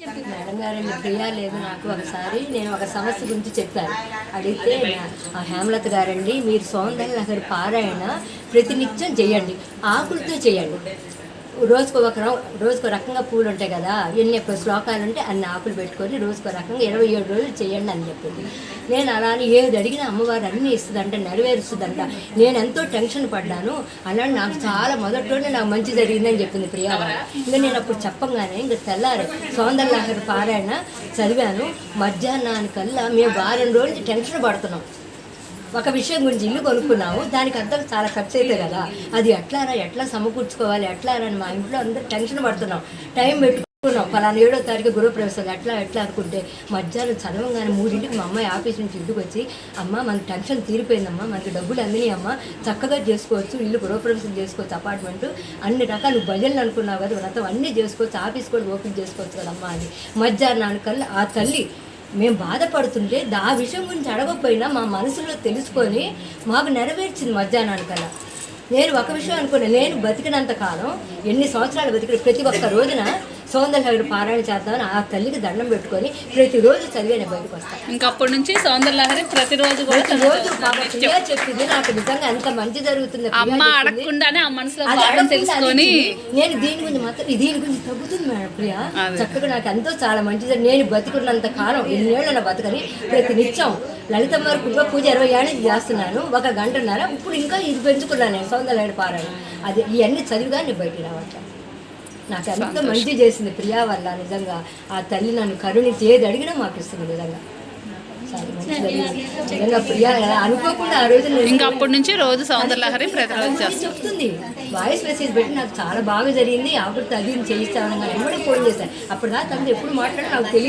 Madam గారండి ప్రియా లేదు నాకు ఒకసారి. నేను ఒక సమస్య గురించి చెప్పాను. అడిగితే ఆ హేమలత గారండి మీరు సౌందర్య నగర్ పారాయణ ప్రతినిత్యం చేయండి. ఆకులతో చేయండి. రోజుకు ఒక రకం రోజుకు రకంగా పూలు ఉంటాయి కదా ఎన్ని ఎక్కువ శ్లోకాలు ఉంటే అన్ని ఆకులు పెట్టుకొని రోజుకు రకంగా ఇరవై ఏడు రోజులు చేయండి అని చెప్పింది. నేను అలా అని ఏది అడిగినా అమ్మవారు అన్నీ ఇస్తుందంట నెరవేరుస్తుందంట. నేను ఎంతో టెన్షన్ పడ్డాను. అలా నాకు చాలా మొదట్లోనే నాకు మంచి జరిగిందని చెప్పింది ప్రియా. ఇంకా నేను అప్పుడు చెప్పంగానే ఇంకా తెల్లారు సౌందర్యలహరి పారాయణ చదివాను. మధ్యాహ్నానికల్లా మేము వారం రోజులు టెన్షన్ పడుతున్నాం. ఒక విషయం గురించి ఇల్లు కొనుక్కున్నాము. దానికి అంతా చాలా ఖర్చు అవుతుంది కదా. అది ఎట్లారా ఎట్లా సమకూర్చుకోవాలి ఎట్లారా అని మా ఇంట్లో అందరూ టెన్షన్ పడుతున్నాం. టైం పెట్టుకున్నాం. పలానా ఏడో తారీఖు గృహప్రవేశం ఎట్లా ఎట్లా అనుకుంటే మధ్యాహ్నం చదవంగానే మూడింటికి మా అమ్మాయి ఆఫీస్ నుంచి ఇంటికి వచ్చి అమ్మ మనకి టెన్షన్ తీరిపోయిందమ్మా మనకి డబ్బులు అందినాయి అమ్మ చక్కగా చేసుకోవచ్చు ఇల్లు గృహప్రవేశం చేసుకోవచ్చు అపార్ట్మెంట్ అన్ని రకాలు భజనలు అనుకున్నావు కదా వ్రతం అన్నీ చేసుకోవచ్చు ఆఫీస్ కూడా ఓపెన్ చేసుకోవచ్చు కదమ్మా అని మధ్యాహ్నానికల్లా ఆ తల్లి మేము బాధపడుతుంటే దా ఆ విషయం గురించి అడగకపోయినా మా మనసులో తెలుసుకొని మాకు నెరవేర్చింది మధ్యాహ్నానికల్లా. నేను ఒక విషయం అనుకున్నా నేను బతికినంత కాలం ఎన్ని సంవత్సరాలు బతికిన ప్రతి ఒక్క రోజున సౌందర్య పారాయణ చేద్దామని ఆ తల్లికి దండం పెట్టుకొని ప్రతిరోజు చదివి నేను బయటకు వస్తాను ఇంకప్పటి నుంచి సౌందర్యలహరి ప్రతిరోజు ప్రతిరోజు చెప్పింది నాకు నిజంగా ఎంత మంచి జరుగుతుంది అమ్మ. అడగకుండానే ఆ మనసులో తెలుసుకొని. నేను దీని గురించి మాత్రం దీని గురించి తగ్గుతుంది మేడం ప్రియా. చక్కగా నాకు ఎంతో చాలా మంచిది నేను బతికున్నంత కాలం ఎన్నేళ్ళు నా బతకని ప్రతి నిత్యం లలితమ్మ కృప పూజ ఇరవై ఏళ్ళ నుంచి చేస్తున్నాను. ఒక గంటన్నర ఇప్పుడు ఇంకా ఇది పెంచుకున్నాను నేను సౌందర్య పారాయణ. అది ఇవన్నీ చదివిగా నేను బయటికి రావట్లేదు. నాకు ఎంతో మంచి చేసింది ప్రియా వల్ల నిజంగా. ఆ తల్లి నన్ను కరుణించి ఏది అడిగినా మాకు ఇస్తుంది నిజంగా. అనుకోకుండా ఆ రోజు ఇంకా అప్పటి నుంచి రోజు సౌందర్యలహరి చెప్తుంది. వాయిస్ మెసేజ్ పెట్టి నాకు చాలా బాగా జరిగింది. ఆవిడ తగిన చేయిస్తాను కానీ ఎప్పుడూ ఫోన్ చేశాను. అప్పుడు దాకా తను ఎప్పుడు మాట్లాడి నాకు తెలియదు.